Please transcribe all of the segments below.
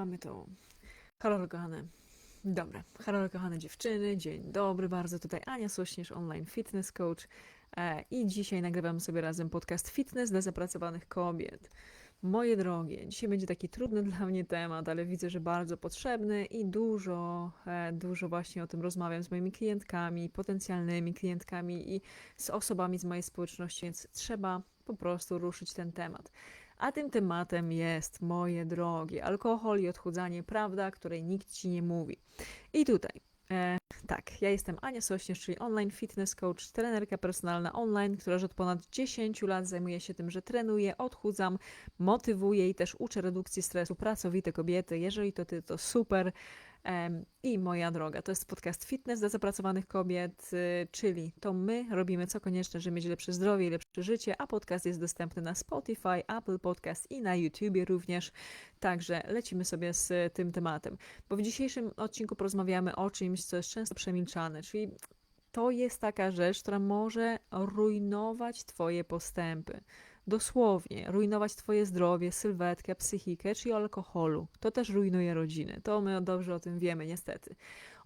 mamy to. Halo kochane. Dobra, halo kochane dziewczyny, dzień dobry bardzo. Tutaj Ania Sośnierz, online fitness coach. E, I dzisiaj nagrywam sobie razem podcast Fitness dla zapracowanych kobiet. Moje drogie, dzisiaj będzie taki trudny dla mnie temat, ale widzę, że bardzo potrzebny i dużo, e, dużo właśnie o tym rozmawiam z moimi klientkami, potencjalnymi klientkami i z osobami z mojej społeczności, więc trzeba po prostu ruszyć ten temat. A tym tematem jest, moje drogie, alkohol i odchudzanie, prawda, której nikt ci nie mówi. I tutaj, e, tak, ja jestem Ania Sośnierz, czyli online fitness coach, trenerka personalna online, która już od ponad 10 lat zajmuje się tym, że trenuję, odchudzam, motywuję i też uczę redukcji stresu pracowite kobiety. Jeżeli to ty, to super. I moja droga, to jest podcast Fitness dla zapracowanych kobiet, y, czyli to my robimy co konieczne, żeby mieć lepsze zdrowie i lepsze życie, a podcast jest dostępny na Spotify, Apple Podcast i na YouTubie również. Także lecimy sobie z tym tematem. Bo w dzisiejszym odcinku porozmawiamy o czymś, co jest często przemilczane, czyli to jest taka rzecz, która może rujnować Twoje postępy. Dosłownie, rujnować Twoje zdrowie, sylwetkę, psychikę, czyli alkoholu. To też rujnuje rodziny. To my dobrze o tym wiemy, niestety.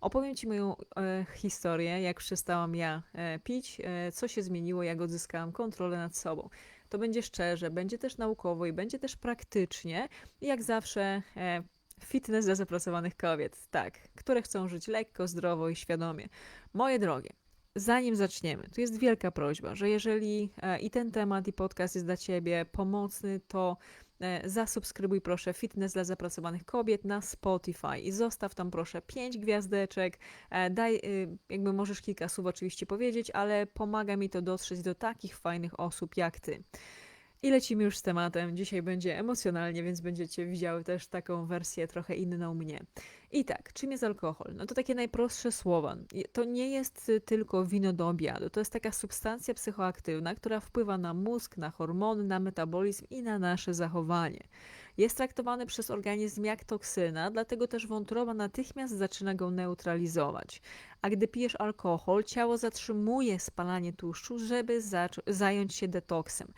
Opowiem Ci moją e, historię, jak przestałam ja e, pić, e, co się zmieniło, jak odzyskałam kontrolę nad sobą. To będzie szczerze, będzie też naukowo i będzie też praktycznie. I jak zawsze e, fitness dla zapracowanych kobiet, tak, które chcą żyć lekko, zdrowo i świadomie. Moje drogie, zanim zaczniemy, tu jest wielka prośba, że jeżeli e, i ten temat, i podcast jest dla Ciebie pomocny, to e, zasubskrybuj proszę Fitness dla zapracowanych kobiet na Spotify i zostaw tam proszę 5 gwiazdeczek, e, daj, y, jakby możesz kilka słów oczywiście powiedzieć, ale pomaga mi to dotrzeć do takich fajnych osób jak Ty. I lecimy już z tematem. Dzisiaj będzie emocjonalnie, więc będziecie widziały też taką wersję trochę inną mnie. I tak, czym jest alkohol? No to takie najprostsze słowa. To nie jest tylko wino do obiadu. To jest taka substancja psychoaktywna, która wpływa na mózg, na hormony, na metabolizm i na nasze zachowanie. Jest traktowany przez organizm jak toksyna, dlatego też wątroba natychmiast zaczyna go neutralizować. A gdy pijesz alkohol, ciało zatrzymuje spalanie tłuszczu, żeby zająć się detoksem.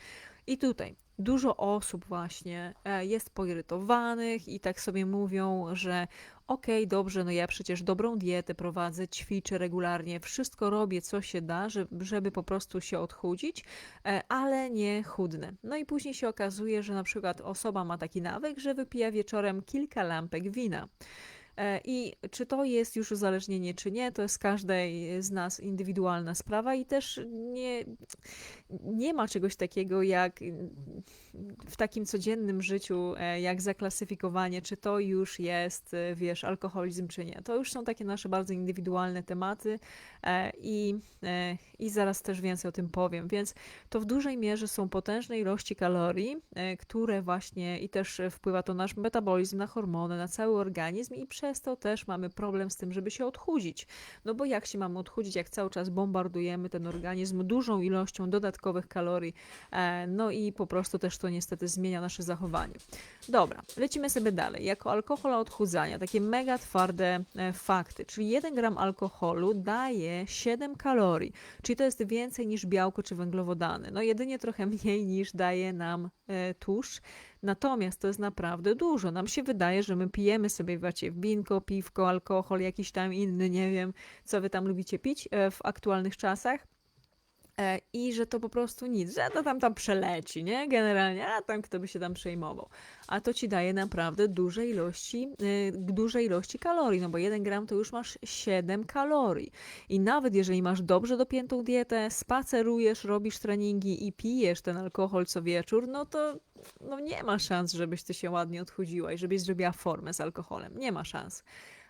I tutaj dużo osób właśnie e, jest poirytowanych i tak sobie mówią, że okej, okay, dobrze, no ja przecież dobrą dietę prowadzę, ćwiczę regularnie, wszystko robię, co się da, żeby, po prostu się odchudzić, e, ale nie chudnę. No i później się okazuje, że na przykład osoba ma taki nawyk, że wypija wieczorem kilka lampek wina. E, I czy to jest już uzależnienie, czy nie, to jest każdej z nas indywidualna sprawa i też nie, nie ma czegoś takiego jak w takim codziennym życiu, e, jak zaklasyfikowanie, czy to już jest, e, wiesz, alkoholizm, czy nie. To już są takie nasze bardzo indywidualne tematy i, i zaraz też więcej o tym powiem. Więc to w dużej mierze są potężne ilości kalorii, które właśnie i też wpływa to nasz metabolizm, na hormony, na cały organizm i przez to też mamy problem z tym, żeby się odchudzić. No bo jak się mamy odchudzić, jak cały czas bombardujemy ten organizm dużą ilością dodatkowych kalorii, e, no i po prostu też to niestety zmienia nasze zachowanie. Dobra, lecimy sobie dalej. Jako alkohol odchudzania, takie mega twarde e, fakty, czyli 1 gram alkoholu daje 7 kalorii, czyli to jest więcej niż białko czy węglowodany. No jedynie trochę mniej niż daje nam e, tłuszcz. Natomiast to jest naprawdę dużo. Nam się wydaje, że my pijemy sobie wiecie, winko, piwko, alkohol, jakiś tam inny, nie wiem, co wy tam lubicie pić e, w aktualnych czasach. E, I że to po prostu nic, że to tam tam przeleci, nie? Generalnie, a tam kto by się tam przejmował. A to ci daje naprawdę duże ilości, yy, duże ilości kalorii, no bo 1 gram to już masz 7 kalorii. I nawet jeżeli masz dobrze dopiętą dietę, spacerujesz, robisz treningi i pijesz ten alkohol co wieczór, no to no nie ma szans, żebyś ty się ładnie odchudziła i żebyś zrobiła formę z alkoholem. Nie ma szans.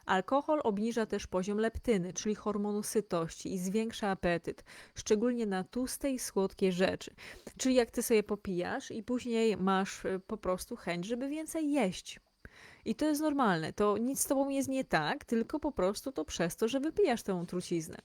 Alkohol obniża też poziom leptyny, czyli hormonu sytości i zwiększa apetyt, szczególnie na tłuste i słodkie rzeczy. Czyli jak ty sobie popijasz i później masz y, po prostu chęć, żeby więcej jeść. I to jest normalne. To nic z tobą jest nie tak, tylko po prostu to przez to, że wypijasz tę truciznę.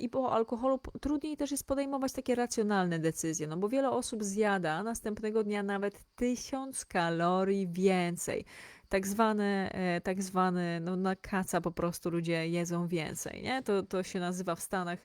I po alkoholu trudniej też jest podejmować takie racjonalne decyzje, no bo wiele osób zjada następnego dnia nawet tysiąc kalorii więcej tak zwane, e, tak zwane, no na kaca po prostu ludzie jedzą więcej, nie? To, to się nazywa w Stanach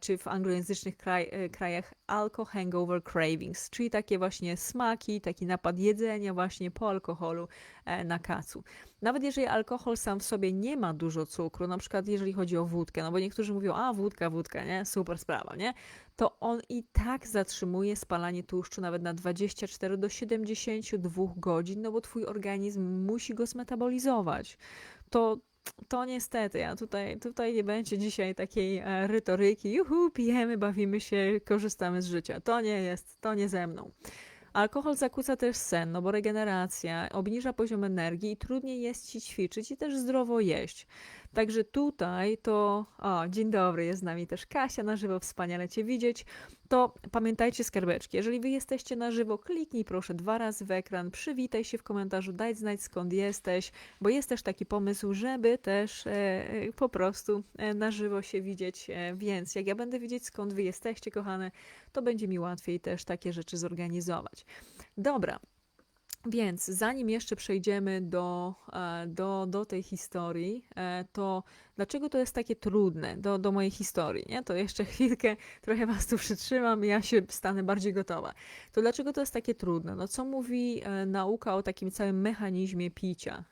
czy w anglojęzycznych kraj, e, krajach alcohol hangover cravings, czyli takie właśnie smaki, taki napad jedzenia właśnie po alkoholu e, na kacu. Nawet jeżeli alkohol sam w sobie nie ma dużo cukru, na przykład jeżeli chodzi o wódkę, no bo niektórzy mówią, a wódka, wódka, nie? Super sprawa, nie? To on i tak zatrzymuje spalanie tłuszczu nawet na 24 do 72 godzin, no bo twój organizm musi go zmetabolizować. To to niestety, ja tutaj, tutaj nie będzie dzisiaj takiej e, retoryki, juhu, pijemy, bawimy się, korzystamy z życia. To nie jest, to nie ze mną. Alkohol zakłóca też sen, no bo regeneracja, obniża poziom energii i trudniej jest ci ćwiczyć i też zdrowo jeść. Także tutaj to, o, dzień dobry, jest z nami też Kasia na żywo, wspaniale Cię widzieć. To pamiętajcie skarbeczki, jeżeli Wy jesteście na żywo, kliknij proszę dwa razy w ekran, przywitaj się w komentarzu, daj znać skąd jesteś, bo jest też taki pomysł, żeby też e, e, po prostu e, na żywo się widzieć, e, więc jak ja będę wiedzieć skąd Wy jesteście, kochane, to będzie mi łatwiej też takie rzeczy zorganizować. Dobra. Więc zanim jeszcze przejdziemy do, e, do, do tej historii, e, to dlaczego to jest takie trudne do, do mojej historii? Nie? To jeszcze chwilkę trochę Was tu przytrzymam, ja się stanę bardziej gotowa. To dlaczego to jest takie trudne? No co mówi e, nauka o takim całym mechanizmie picia?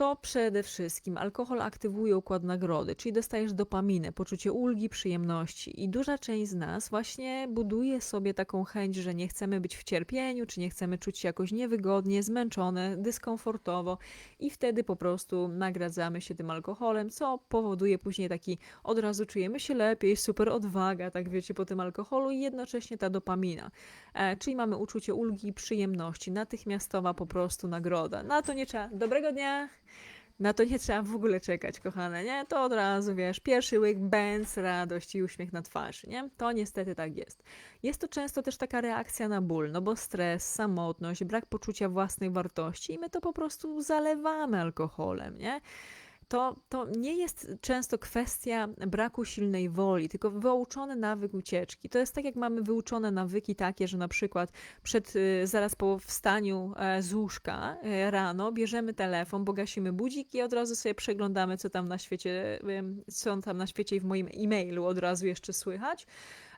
To przede wszystkim alkohol aktywuje układ nagrody, czyli dostajesz dopaminę, poczucie ulgi, przyjemności. I duża część z nas właśnie buduje sobie taką chęć, że nie chcemy być w cierpieniu, czy nie chcemy czuć się jakoś niewygodnie, zmęczone, dyskomfortowo, i wtedy po prostu nagradzamy się tym alkoholem, co powoduje później taki od razu czujemy się lepiej, super odwaga, tak wiecie, po tym alkoholu, i jednocześnie ta dopamina. E, czyli mamy uczucie ulgi, przyjemności, natychmiastowa po prostu nagroda. Na to nie trzeba. Dobrego dnia! Na to nie trzeba w ogóle czekać, kochane, nie? To od razu, wiesz, pierwszy łyk, bęc, radość i uśmiech na twarzy, nie? To niestety tak jest. Jest to często też taka reakcja na ból, no bo stres, samotność, brak poczucia własnej wartości i my to po prostu zalewamy alkoholem, nie? To, to nie jest często kwestia braku silnej woli, tylko wyuczony nawyk ucieczki. To jest tak, jak mamy wyuczone nawyki takie, że na przykład przed, y, zaraz po wstaniu e, z łóżka e, rano bierzemy telefon, bo gasimy budzik i od razu sobie przeglądamy, co tam na świecie, co tam na świecie i w moim e-mailu od razu jeszcze słychać.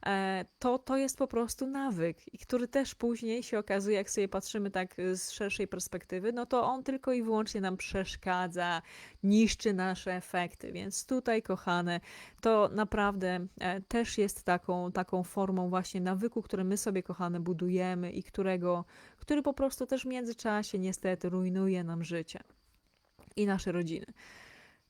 E, to, to jest po prostu nawyk, i który też później się okazuje, jak sobie patrzymy tak z szerszej perspektywy, no to on tylko i wyłącznie nam przeszkadza, niszczy nasze efekty. Więc tutaj, kochane, to naprawdę e, też jest taką, taką formą właśnie nawyku, który my sobie, kochane, budujemy i którego, który po prostu też w międzyczasie niestety rujnuje nam życie i nasze rodziny.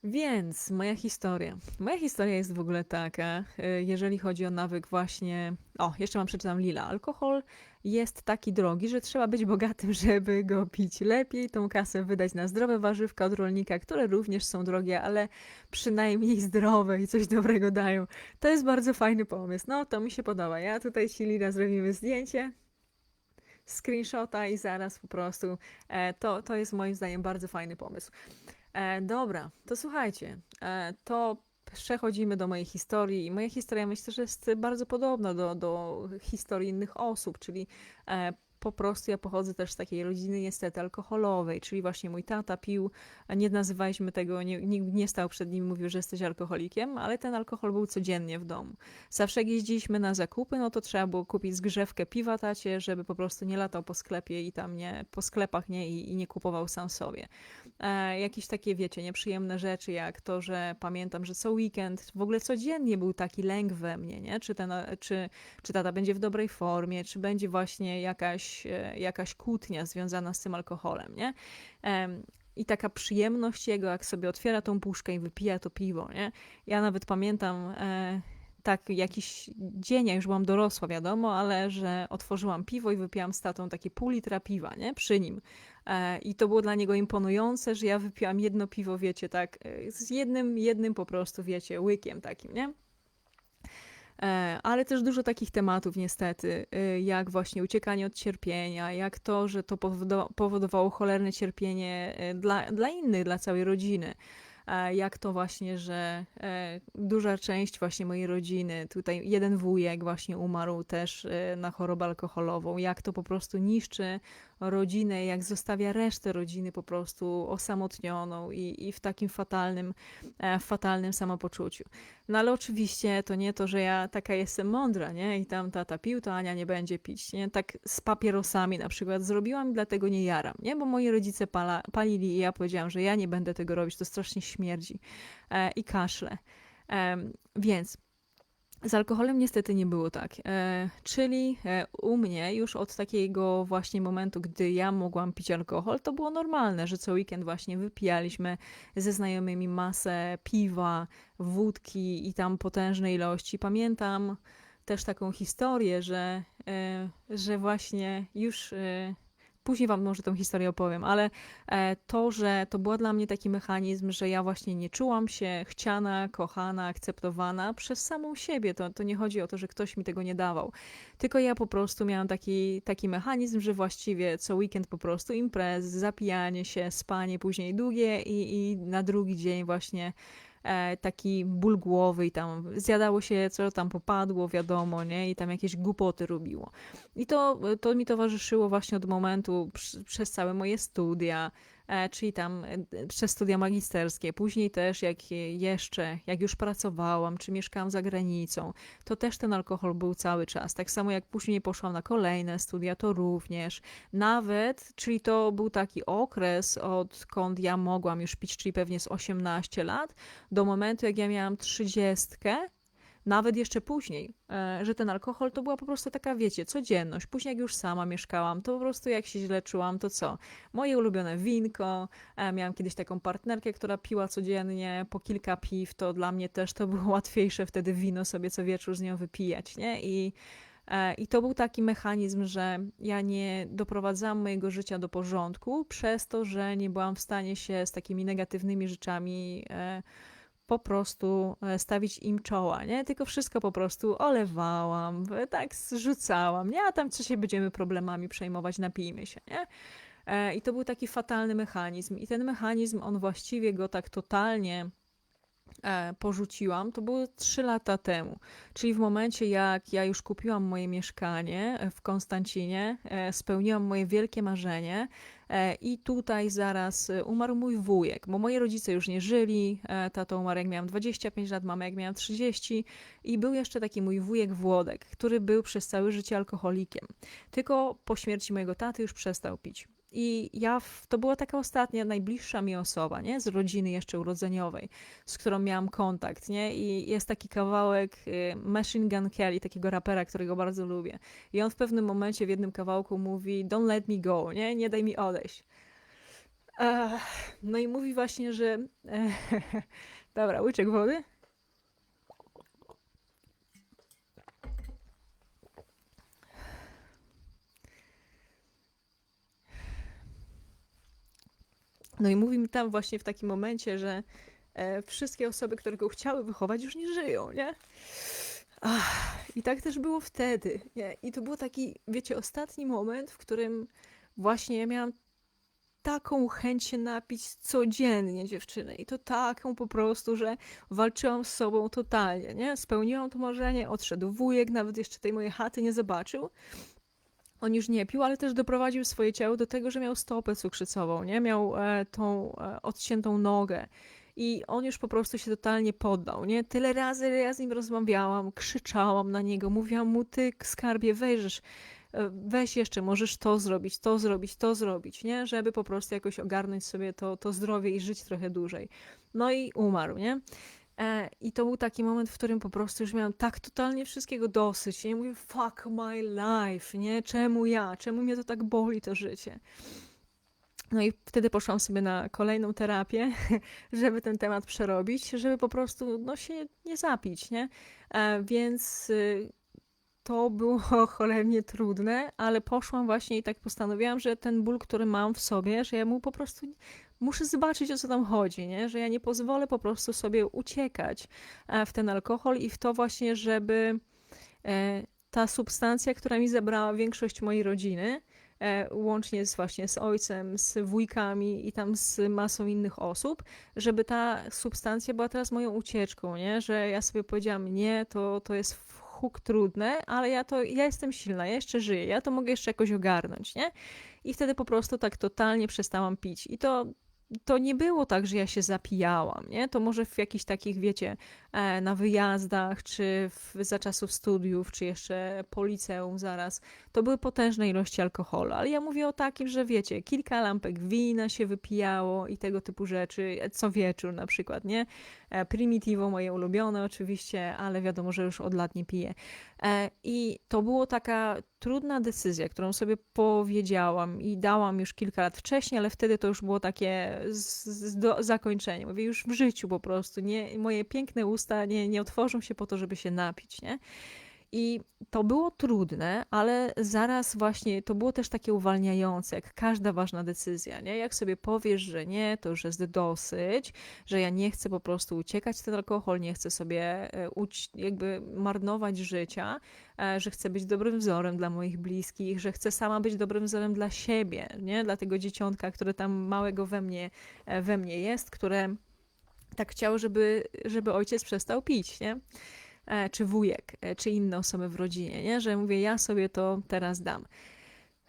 Więc moja historia. Moja historia jest w ogóle taka, y, jeżeli chodzi o nawyk właśnie. O, jeszcze mam przeczytam Lila. Alkohol jest taki drogi, że trzeba być bogatym, żeby go pić. Lepiej tą kasę wydać na zdrowe warzywka od rolnika, które również są drogie, ale przynajmniej zdrowe i coś dobrego dają. To jest bardzo fajny pomysł. No, to mi się podoba. Ja tutaj ci Lila zrobimy zdjęcie screenshota i zaraz po prostu e, to, to jest moim zdaniem bardzo fajny pomysł. E, dobra, to słuchajcie, e, to przechodzimy do mojej historii i moja historia myślę, że jest bardzo podobna do, do historii innych osób, czyli e, po prostu ja pochodzę też z takiej rodziny niestety alkoholowej, czyli właśnie mój tata pił, nie nazywaliśmy tego, nikt nie, nie stał przed nim i mówił, że jesteś alkoholikiem, ale ten alkohol był codziennie w domu. Zawsze jak jeździliśmy na zakupy, no to trzeba było kupić zgrzewkę piwa tacie, żeby po prostu nie latał po sklepie i tam nie, po sklepach nie i, i nie kupował sam sobie. E, jakieś takie, wiecie, nieprzyjemne rzeczy, jak to, że pamiętam, że co weekend, w ogóle codziennie był taki lęk we mnie, nie? Czy, ten, czy, czy tata będzie w dobrej formie, czy będzie właśnie jakaś, e, jakaś kłótnia związana z tym alkoholem, nie? I taka przyjemność jego, jak sobie otwiera tą puszkę i wypija to piwo, nie? Ja nawet pamiętam e, tak jakiś dzień, ja już byłam dorosła, wiadomo, ale że otworzyłam piwo i wypiłam z tatą takie pół litra piwa, nie? Przy nim. E, I to było dla niego imponujące, że ja wypiłam jedno piwo, wiecie, tak, z jednym, jednym po prostu, wiecie, łykiem takim, nie? E, ale też dużo takich tematów, niestety, jak właśnie uciekanie od cierpienia, jak to, że to powodowało cholerne cierpienie dla, dla innych, dla całej rodziny. e, jak to właśnie, że e, duża część właśnie mojej rodziny, tutaj jeden wujek właśnie umarł też e, na chorobę alkoholową, jak to po prostu niszczy rodzinę, jak zostawia resztę rodziny po prostu osamotnioną i, i w takim fatalnym, e, fatalnym samopoczuciu. No ale oczywiście to nie to, że ja taka jestem mądra, nie? I tam tata pił, to Ania nie będzie pić, nie? Tak z papierosami na przykład zrobiłam dlatego nie jaram, nie? Bo moi rodzice pala, palili i ja powiedziałam, że ja nie będę tego robić, to strasznie śmierdzi e, i kaszle. E, więc z alkoholem niestety nie było tak. E, czyli e, u mnie już od takiego właśnie momentu, gdy ja mogłam pić alkohol, to było normalne, że co weekend właśnie wypijaliśmy ze znajomymi masę piwa, wódki i tam potężne ilości. Pamiętam też taką historię, że, e, że właśnie już e, Później wam może tą historię opowiem, ale e, to, że to był dla mnie taki mechanizm, że ja właśnie nie czułam się chciana, kochana, akceptowana przez samą siebie. To, to nie chodzi o to, że ktoś mi tego nie dawał. Tylko ja po prostu miałam taki, taki mechanizm, że właściwie co weekend po prostu imprez, zapijanie się, spanie później długie i, i na drugi dzień właśnie taki ból głowy i tam zjadało się, co tam popadło, wiadomo, nie? I tam jakieś głupoty robiło. I to, to mi towarzyszyło właśnie od momentu przez całe moje studia, E, czyli tam e, przez studia magisterskie, później też jak jeszcze, jak już pracowałam, czy mieszkałam za granicą, to też ten alkohol był cały czas. Tak samo jak później poszłam na kolejne studia, to również. Nawet, czyli to był taki okres, odkąd ja mogłam już pić, czyli pewnie z 18 lat, do momentu jak ja miałam 30, nawet jeszcze później, e, że ten alkohol to była po prostu taka, wiecie, codzienność. Później jak już sama mieszkałam, to po prostu jak się źle czułam, to co? Moje ulubione winko, e, miałam kiedyś taką partnerkę, która piła codziennie po kilka piw, to dla mnie też to było łatwiejsze wtedy wino sobie co wieczór z nią wypijać, nie? I e, i to był taki mechanizm, że ja nie doprowadzałam mojego życia do porządku przez to, że nie byłam w stanie się z takimi negatywnymi rzeczami po prostu e, stawić im czoła, nie? Tylko wszystko po prostu olewałam, tak zrzucałam, nie? A tam co się będziemy problemami przejmować, napijmy się, nie? E, I to był taki fatalny mechanizm. I ten mechanizm, on właściwie go tak totalnie e, porzuciłam, to było 3 lata temu. Czyli w momencie, jak ja już kupiłam moje mieszkanie w Konstancinie, spełniłam moje wielkie marzenie, E, I tutaj zaraz e, umarł mój wujek, bo moi rodzice już nie żyli. E, tato umarł jak miałam 25 lat, mama jak miałam 30 i był jeszcze taki mój wujek Włodek, który był przez całe życie alkoholikiem. Tylko po śmierci mojego taty już przestał pić. I ja, to była taka ostatnia, najbliższa mi osoba, nie? Z rodziny jeszcze urodzeniowej, z którą miałam kontakt, nie? I jest taki kawałek y, Machine Gun Kelly, takiego rapera, którego bardzo lubię. I on w pewnym momencie w jednym kawałku mówi don't let me go, nie? Nie daj mi odejść. no i mówi właśnie, że... Dobra, łyczek wody. No i mówi mi tam właśnie w takim momencie, że e, wszystkie osoby, które go chciały wychować, już nie żyją, nie? Ach, I tak też było wtedy. Nie? I to był taki, wiecie, ostatni moment, w którym właśnie ja miałam taką chęć się napić codziennie dziewczyny i to taką po prostu, że walczyłam z sobą totalnie, nie? Spełniłam to marzenie, odszedł wujek, nawet jeszcze tej mojej chaty nie zobaczył, on już nie pił, ale też doprowadził swoje ciało do tego, że miał stopę cukrzycową, nie? Miał e, tą e, odciętą nogę. I on już po prostu się totalnie poddał, nie? Tyle razy ja z nim rozmawiałam, krzyczałam na niego, mówiłam mu, ty skarbie, wejrzysz, e, weź jeszcze, możesz to zrobić, to zrobić, to zrobić, nie? Żeby po prostu jakoś ogarnąć sobie to, to zdrowie i żyć trochę dłużej. No i umarł, nie? E, I to był taki moment, w którym po prostu już miałam tak totalnie wszystkiego dosyć. Nie mówię, fuck my life, nie? Czemu ja? Czemu mnie to tak boli, to życie? No i wtedy poszłam sobie na kolejną terapię, żeby ten temat przerobić, żeby po prostu no, się nie zapić, nie? E, więc y, to było cholernie trudne, ale poszłam właśnie i tak postanowiłam, że ten ból, który mam w sobie, że ja mu po prostu muszę zobaczyć, o co tam chodzi, nie? że ja nie pozwolę po prostu sobie uciekać e, w ten alkohol i w to właśnie, żeby e, ta substancja, która mi zabrała większość mojej rodziny, e, łącznie z właśnie z ojcem, z wujkami i tam z masą innych osób, żeby ta substancja była teraz moją ucieczką, nie? Że ja sobie powiedziałam, nie, to, to jest huk trudne, ale ja to, ja jestem silna, ja jeszcze żyję, ja to mogę jeszcze jakoś ogarnąć, nie? I wtedy po prostu tak totalnie przestałam pić. I to to nie było tak, że ja się zapijałam, nie? To może w jakichś takich, wiecie, e, na wyjazdach, czy w, za czasów studiów, czy jeszcze po liceum zaraz, to były potężne ilości alkoholu, ale ja mówię o takim, że wiecie, kilka lampek wina się wypijało i tego typu rzeczy, co wieczór na przykład, nie? E, Primitivo moje ulubione oczywiście, ale wiadomo, że już od lat nie piję. I to była taka trudna decyzja, którą sobie powiedziałam i dałam już kilka lat wcześniej, ale wtedy to już było takie z, z do, zakończenie. Mówię już w życiu po prostu. Nie, moje piękne usta nie, nie otworzą się po to, żeby się napić, nie? I to było trudne, ale zaraz właśnie to było też takie uwalniające, jak każda ważna decyzja, nie? Jak sobie powiesz, że nie, to już jest dosyć, że ja nie chcę po prostu uciekać ten alkohol, nie chcę sobie e, jakby marnować życia, e, że chcę być dobrym wzorem dla moich bliskich, że chcę sama być dobrym wzorem dla siebie, nie? Dla tego dzieciątka, które tam małego we mnie, e, we mnie jest, które tak chciał, żeby, żeby ojciec przestał pić, nie? E, czy wujek, e, czy inne osoby w rodzinie, nie? że mówię, ja sobie to teraz dam.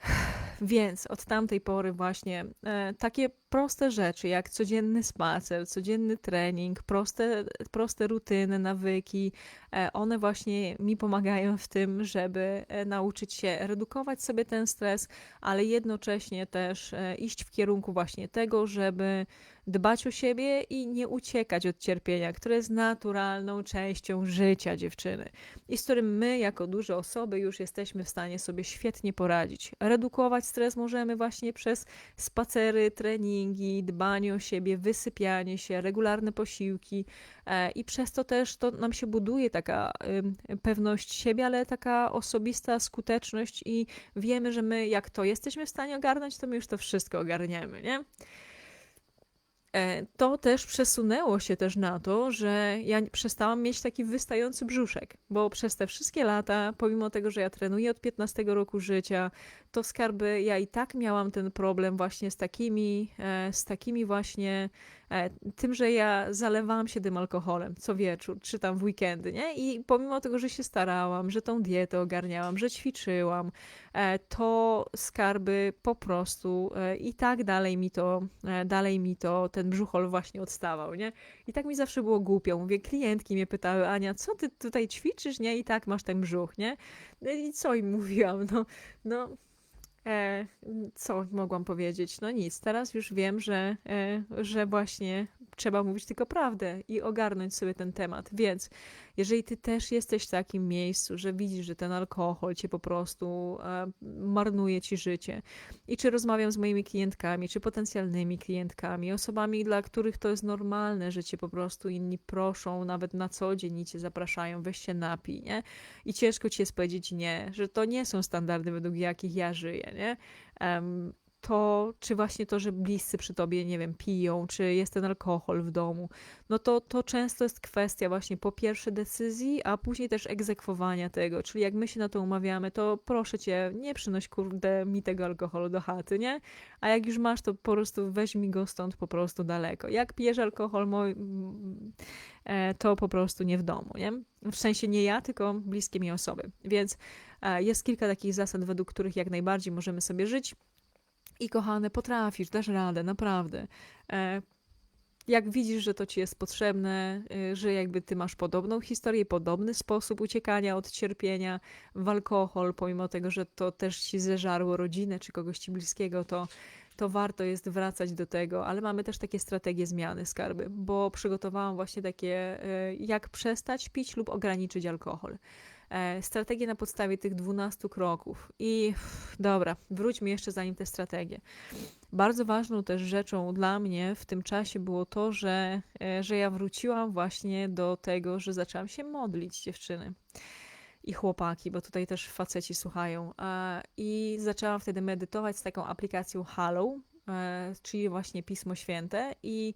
Więc od tamtej pory właśnie e, takie proste rzeczy, jak codzienny spacer, codzienny trening, proste, proste rutyny, nawyki, e, one właśnie mi pomagają w tym, żeby e, nauczyć się redukować sobie ten stres, ale jednocześnie też e, iść w kierunku właśnie tego, żeby dbać o siebie i nie uciekać od cierpienia, które jest naturalną częścią życia dziewczyny i z którym my, jako duże osoby, już jesteśmy w stanie sobie świetnie poradzić. Redukować stres możemy właśnie przez spacery, treningi, dbanie o siebie, wysypianie się, regularne posiłki e, i przez to też to nam się buduje taka pewność siebie, ale taka osobista skuteczność i wiemy, że my jak to jesteśmy w stanie ogarnąć, to my już to wszystko ogarniemy, nie? E, to też przesunęło się też na to, że ja przestałam mieć taki wystający brzuszek, bo przez te wszystkie lata, pomimo tego, że ja trenuję od 15 roku życia, to skarby ja i tak miałam ten problem właśnie z takimi, e, z takimi właśnie tym, że ja zalewałam się tym alkoholem co wieczór, czy tam w weekendy, nie? I pomimo tego, że się starałam, że tą dietę ogarniałam, że ćwiczyłam, e, to skarby po prostu e, i tak dalej mi to, dalej mi to ten brzuchol właśnie odstawał, nie? I tak mi zawsze było głupio. Mówię, klientki mnie pytały, Ania, co ty tutaj ćwiczysz, nie? I tak masz ten brzuch, nie? I co im mówiłam? No, no E, co mogłam powiedzieć? No nic, teraz już wiem, że, e, że właśnie trzeba mówić tylko prawdę i ogarnąć sobie ten temat. Więc jeżeli ty też jesteś w takim miejscu, że widzisz, że ten alkohol cię po prostu e, marnuje ci życie i czy rozmawiam z moimi klientkami, czy potencjalnymi klientkami, osobami, dla których to jest normalne, że cię po prostu inni proszą, nawet na co dzień i cię zapraszają, weź się napij, nie? I ciężko ci jest powiedzieć nie, że to nie są standardy, według jakich ja żyję, nie? Um, to, czy właśnie to, że bliscy przy tobie, nie wiem, piją, czy jest ten alkohol w domu, no to to często jest kwestia właśnie po pierwsze decyzji, a później też egzekwowania tego. Czyli jak my się na to umawiamy, to proszę cię, nie przynoś kurde mi tego alkoholu do chaty, nie? A jak już masz, to po prostu weź mi go stąd po prostu daleko. Jak pijesz alkohol, e, to po prostu nie w domu, nie? W sensie nie ja, tylko bliskie mi osoby. Więc e, jest kilka takich zasad, według których jak najbardziej możemy sobie żyć. I kochane, potrafisz, dasz radę, naprawdę. E, jak widzisz, że to ci jest potrzebne, e, że jakby ty masz podobną historię, podobny sposób uciekania od cierpienia w alkohol, pomimo tego, że to też ci zeżarło rodzinę czy kogoś ci bliskiego, to, to warto jest wracać do tego, ale mamy też takie strategie zmiany skarby, bo przygotowałam właśnie takie, e, jak przestać pić lub ograniczyć alkohol. E, strategię na podstawie tych 12 kroków. I dobra, wróćmy jeszcze zanim te strategie. Bardzo ważną też rzeczą dla mnie w tym czasie było to, że, e, że ja wróciłam właśnie do tego, że zaczęłam się modlić dziewczyny i chłopaki, bo tutaj też faceci słuchają. I zaczęłam wtedy medytować z taką aplikacją Hallow, e, czyli właśnie Pismo Święte i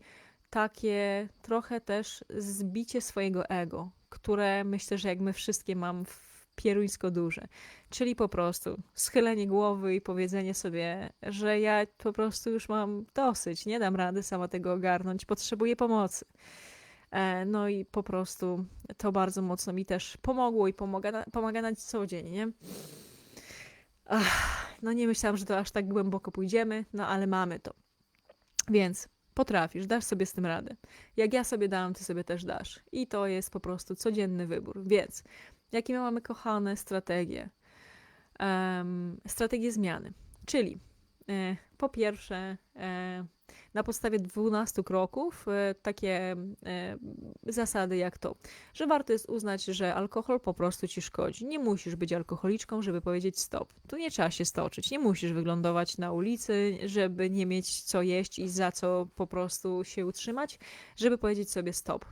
takie trochę też zbicie swojego ego, które myślę, że jak my wszystkie mam w pieruńsko duże. Czyli po prostu schylenie głowy i powiedzenie sobie, że ja po prostu już mam dosyć, nie dam rady sama tego ogarnąć, potrzebuję pomocy. E, no i po prostu to bardzo mocno mi też pomogło i pomaga na, pomaga na co dzień, nie? Ach, no nie myślałam, że to aż tak głęboko pójdziemy, no ale mamy to. Więc potrafisz, dasz sobie z tym radę. Jak ja sobie dałam, ty sobie też dasz. I to jest po prostu codzienny wybór. Więc jakie my mamy kochane strategie? Um, strategie zmiany. Czyli e, po pierwsze, e, na podstawie 12 kroków e, takie e, zasady jak to, że warto jest uznać, że alkohol po prostu ci szkodzi. Nie musisz być alkoholiczką, żeby powiedzieć stop. Tu nie trzeba się stoczyć, nie musisz wyglądować na ulicy, żeby nie mieć co jeść i za co po prostu się utrzymać, żeby powiedzieć sobie stop.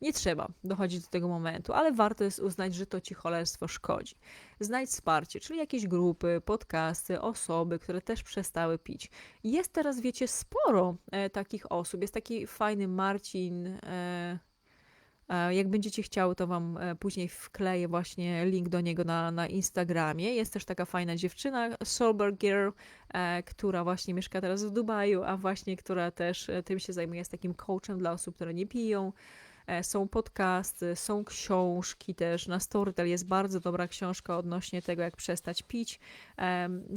Nie trzeba dochodzić do tego momentu, ale warto jest uznać, że to ci cholerstwo szkodzi. Znajdź wsparcie, czyli jakieś grupy, podcasty, osoby, które też przestały pić. Jest teraz, wiecie, sporo e, takich osób. Jest taki fajny Marcin. E, e jak będziecie chciały, to Wam e, później wkleję właśnie link do niego na, na Instagramie. Jest też taka fajna dziewczyna, Sober Girl, e, która właśnie mieszka teraz w Dubaju, a właśnie która też tym się zajmuje, jest takim coachem dla osób, które nie piją. E, są podcasty, są książki też. Na Storytel jest bardzo dobra książka odnośnie tego, jak przestać pić.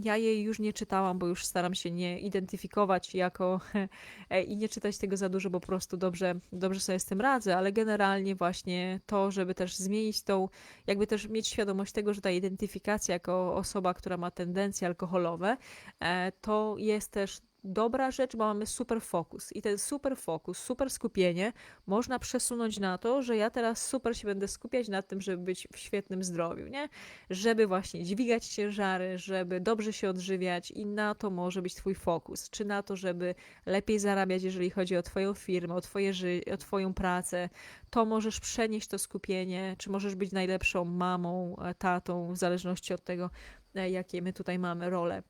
Ja jej już nie czytałam, bo już staram się nie identyfikować jako e, i nie czytać tego za dużo, bo po prostu dobrze, dobrze sobie z tym radzę, ale generalnie właśnie to, żeby też zmienić tą, jakby też mieć świadomość tego, że ta identyfikacja jako osoba, która ma tendencje alkoholowe, e, to jest też dobra rzecz, bo mamy super fokus. I ten super fokus, super skupienie można przesunąć na to, że ja teraz super się będę skupiać na tym, żeby być w świetnym zdrowiu, nie? Żeby właśnie dźwigać ciężary, żeby dobrze się odżywiać i na to może być Twój fokus. Czy na to, żeby lepiej zarabiać, jeżeli chodzi o Twoją firmę, o, twoje ży- o Twoją pracę, to możesz przenieść to skupienie, czy możesz być najlepszą mamą, e, tatą, w zależności od tego, e, jakie my tutaj mamy role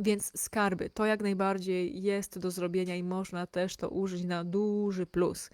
więc skarby to jak najbardziej jest do zrobienia i można też to użyć na duży plus.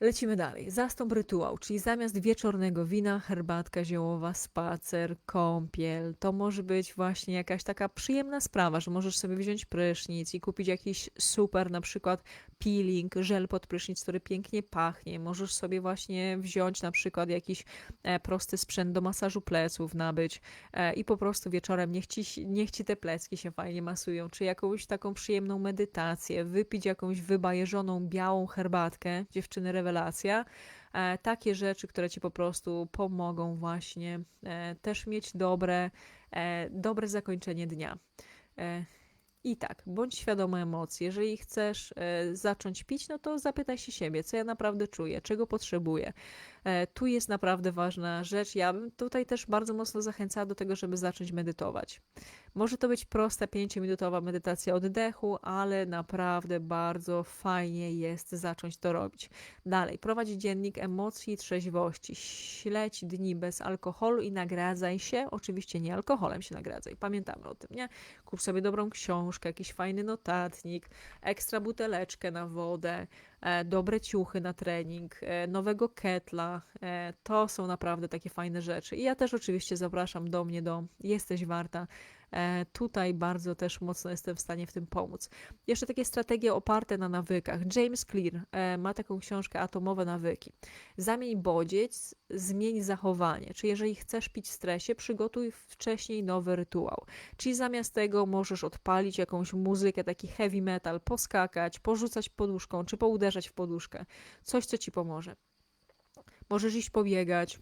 Lecimy dalej. Zastąp rytuał, czyli zamiast wieczornego wina, herbatka ziołowa, spacer, kąpiel. To może być właśnie jakaś taka przyjemna sprawa, że możesz sobie wziąć prysznic i kupić jakiś super na przykład peeling, żel pod prysznic, który pięknie pachnie. Możesz sobie właśnie wziąć na przykład jakiś e, prosty sprzęt do masażu pleców nabyć e, i po prostu wieczorem niech ci, niech ci te plecki się fajnie masują, czy jakąś taką przyjemną medytację, wypić jakąś wybajeżoną białą herbatkę, dziewczyny rewelacja. E, takie rzeczy, które ci po prostu pomogą właśnie też mieć dobre, dobre zakończenie dnia. I tak, bądź świadomy emocji. Jeżeli chcesz e, zacząć pić, no to zapytaj się siebie, co ja naprawdę czuję, czego potrzebuję. E, tu jest naprawdę ważna rzecz. Ja bym tutaj też bardzo mocno zachęcała do tego, żeby zacząć medytować. Może to być prosta, pięciominutowa medytacja oddechu, ale naprawdę bardzo fajnie jest zacząć to robić. Dalej, prowadź dziennik emocji i trzeźwości. Śledź dni bez alkoholu i nagradzaj się. Oczywiście nie alkoholem się nagradzaj, pamiętamy o tym, nie? Kup sobie dobrą książkę, jakiś fajny notatnik, ekstra buteleczkę na wodę, e, dobre ciuchy na trening, e, nowego ketla. E, to są naprawdę takie fajne rzeczy. I ja też oczywiście zapraszam do mnie do Jesteś Warta tutaj bardzo też mocno jestem w stanie w tym pomóc. Jeszcze takie strategie oparte na nawykach. James Clear e, ma taką książkę Atomowe nawyki. Zamień bodziec, zmień zachowanie. Czy jeżeli chcesz pić w stresie, przygotuj wcześniej nowy rytuał. Czyli zamiast tego możesz odpalić jakąś muzykę, taki heavy metal, poskakać, porzucać poduszką, czy pouderzać w poduszkę. Coś, co ci pomoże. Możesz iść pobiegać.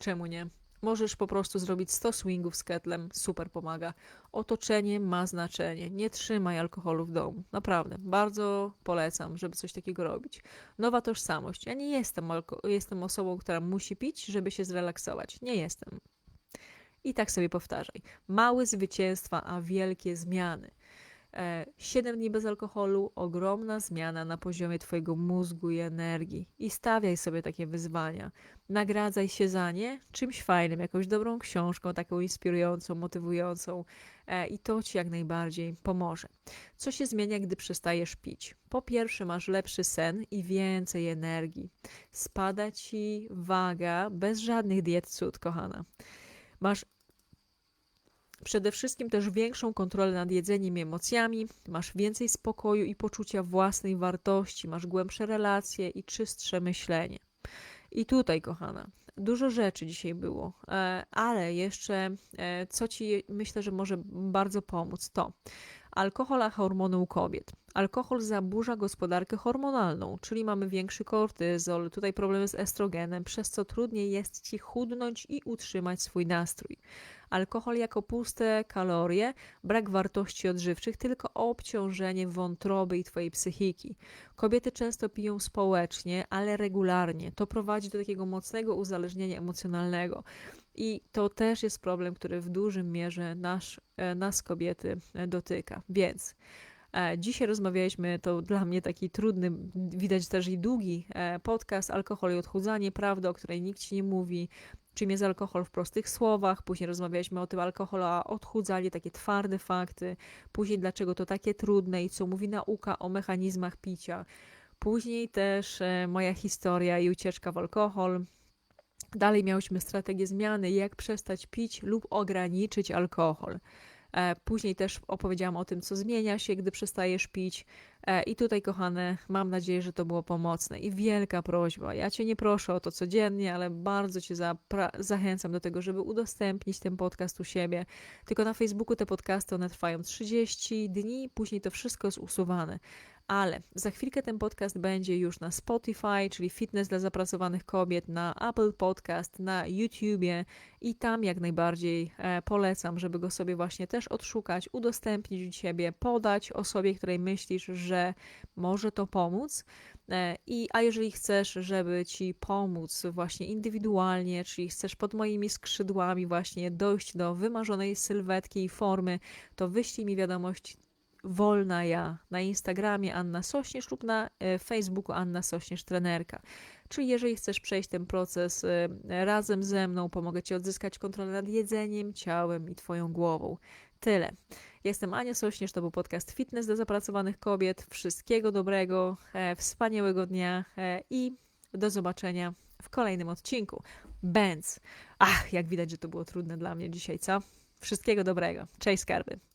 Czemu nie? Możesz po prostu zrobić 100 swingów z ketlem, super pomaga. Otoczenie ma znaczenie. Nie trzymaj alkoholu w domu. Naprawdę, bardzo polecam, żeby coś takiego robić. Nowa tożsamość. Ja nie jestem, jestem osobą, która musi pić, żeby się zrelaksować. Nie jestem. I tak sobie powtarzaj. Małe zwycięstwa, a wielkie zmiany. E, 7 dni bez alkoholu, ogromna zmiana na poziomie Twojego mózgu i energii. I stawiaj sobie takie wyzwania. Nagradzaj się za nie czymś fajnym, jakąś dobrą książką, taką inspirującą, motywującą, e, i to Ci jak najbardziej pomoże. Co się zmienia, gdy przestajesz pić? Po pierwsze, masz lepszy sen i więcej energii. Spada Ci waga bez żadnych diet cud, kochana. Masz przede wszystkim też większą kontrolę nad jedzeniem i emocjami, masz więcej spokoju i poczucia własnej wartości, masz głębsze relacje i czystsze myślenie. I tutaj, kochana, dużo rzeczy dzisiaj było, e, ale jeszcze e, co ci myślę, że może bardzo pomóc, to alkohol, a hormony u kobiet. Alkohol zaburza gospodarkę hormonalną, czyli mamy większy kortyzol, tutaj problemy z estrogenem, przez co trudniej jest ci chudnąć i utrzymać swój nastrój. Alkohol jako puste kalorie, brak wartości odżywczych, tylko obciążenie wątroby i twojej psychiki. Kobiety często piją społecznie, ale regularnie. To prowadzi do takiego mocnego uzależnienia emocjonalnego. I to też jest problem, który w dużym mierze nasz, e, nas kobiety e, dotyka. Więc e, dzisiaj rozmawialiśmy, to dla mnie taki trudny, widać też i długi podcast Alkohol i odchudzanie, prawda, o której nikt ci nie mówi, czym jest alkohol w prostych słowach. Później rozmawialiśmy o tym alkoholu, a odchudzanie, takie twarde fakty. Później dlaczego to takie trudne i co mówi nauka o mechanizmach picia. Później też moja historia i ucieczka w alkohol, Dalej miałyśmy strategię zmiany, jak przestać pić lub ograniczyć alkohol. E, później też opowiedziałam o tym, co zmienia się, gdy przestajesz pić. E, I tutaj, kochane, mam nadzieję, że to było pomocne. I wielka prośba. Ja Cię nie proszę o to codziennie, ale bardzo Cię zachęcam do tego, żeby udostępnić ten podcast u siebie. Tylko na Facebooku te podcasty one trwają 30 dni, później to wszystko jest usuwane ale za chwilkę ten podcast będzie już na Spotify, czyli Fitness dla zapracowanych kobiet, na Apple Podcast, na YouTubie i tam jak najbardziej e, polecam, żeby go sobie właśnie też odszukać, udostępnić siebie, podać osobie, której myślisz, że może to pomóc. E, I, a jeżeli chcesz, żeby ci pomóc właśnie indywidualnie, czyli chcesz pod moimi skrzydłami właśnie dojść do wymarzonej sylwetki i formy, to wyślij mi wiadomość Wolna Ja na Instagramie Anna Sośnierz lub na e, Facebooku Anna Sośnierz Trenerka. Czyli jeżeli chcesz przejść ten proces e, razem ze mną, pomogę Ci odzyskać kontrolę nad jedzeniem, ciałem i Twoją głową. Tyle. Jestem Ania Sośnierz, to był podcast Fitness dla zapracowanych kobiet. Wszystkiego dobrego, e, wspaniałego dnia i do zobaczenia w kolejnym odcinku. Benz. Ach, jak widać, że to było trudne dla mnie dzisiaj, co? Wszystkiego dobrego. Cześć skarby.